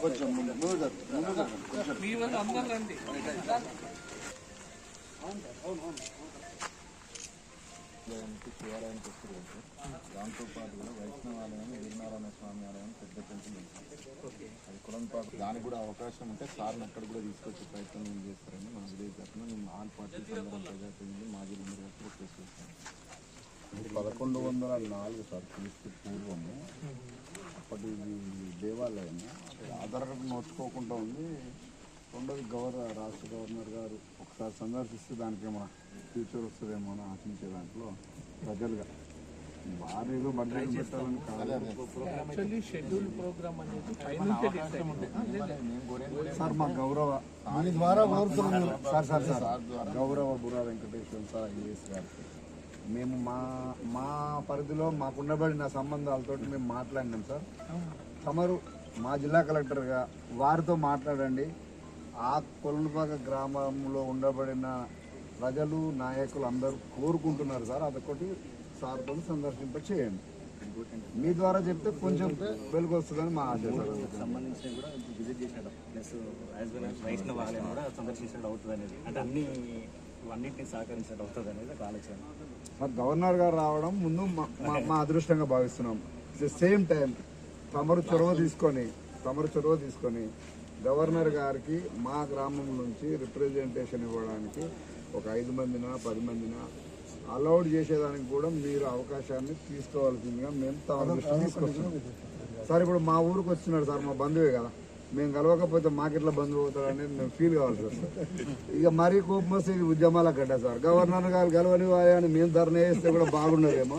కొంచెం ముందు ముందు కొంచెం మీ వైష్ణవాలయం వీరనారాయణ స్వామి ఆలయం పెద్ద టెంపుల్ అది దానికి కూడా అవకాశం ఉంటే సార్ని అక్కడ కూడా తీసుకొచ్చే ప్రయత్నం ఏం చేస్తారని మనకు తెలియదు నేను ఆల్ పార్టీ పదకొండు వందల నాలుగు సార్ క్రీస్తు పూర్వము. అప్పటి ఇది దేవాలయం ఆధారం నోచుకోకుండా ఉంది. రెండోది గవర్నర్ రాష్ట్ర గవర్నర్ గారు ఒకసారి సందర్శిస్తే దానికి ఏమో ఫ్యూచర్ వస్తుందేమో అని ఆశించే దాంట్లో ప్రజలుగా. వారు ఏదో బడ్జెట్ పెట్టాలని కాదు. సార్ మా గౌరవ ద్వారా సార్ సార్ సార్. గౌరవ బుర్రా వెంకటేశ్వర సార్ ఐఏఎస్ గారికి మేము మా మా పరిధిలో మాకు ఉండబడిన సంబంధాలతో మేము మాట్లాడినాం సార్. తమరు మా జిల్లా కలెక్టర్గా వారితో మాట్లాడండి. ఆ కొలనుపాక గ్రామంలో ఉండబడిన ప్రజలు నాయకులు అందరూ కోరుకుంటున్నారు సార్. అదొకటి సార్తో సందర్శింప చేయండి. మీ ద్వారా చెప్తే కొంచెం వెలుగు వస్తుందని మా ఆశ సంబంధించిన కూడా విజిట్ చేసినట్టు ప్లస్ యాజ్ వెల్ వైష్ణవ కూడా సందర్శించినట్టు అవుతుంది అనేది. అంటే అన్ని అన్నింటినీ సహకరించినట్టు అవుతుంది అనేది ఒక ఆలోచన. మరి గవర్నర్ గారు రావడం ముందు మా- అదృష్టంగా భావిస్తున్నాం. ద సేమ్ టైం తమరు చొరవ తీసుకొని తమరు చొరవ తీసుకొని గవర్నర్ గారికి మా గ్రామం నుంచి రిప్రజెంటేషన్ ఇవ్వడానికి ఒక ఐదు మందిన పది మందిన అలౌడ్ చేసేదానికి కూడా మీరు అవకాశాన్ని తీసుకోవాల్సిందిగా మేము తమ దృష్టికి తీసుకొస్తున్నాం సార్ ఇప్పుడు మా ఊరికి వచ్చినాడు సార్ మా బంధువే కదా. మేము కలవకపోతే మాకెట్లా బంద్ పోతాడు అనేది మేము ఫీల్ కావాల్సి వస్తుంది. ఇక మరీ కోపం వస్తే ఇది ఉద్యమాల గడ్డ సార్. గవర్నర్ గారు కలవని అని మేము ధర్నా చేస్తే కూడా బాగుండదేమో.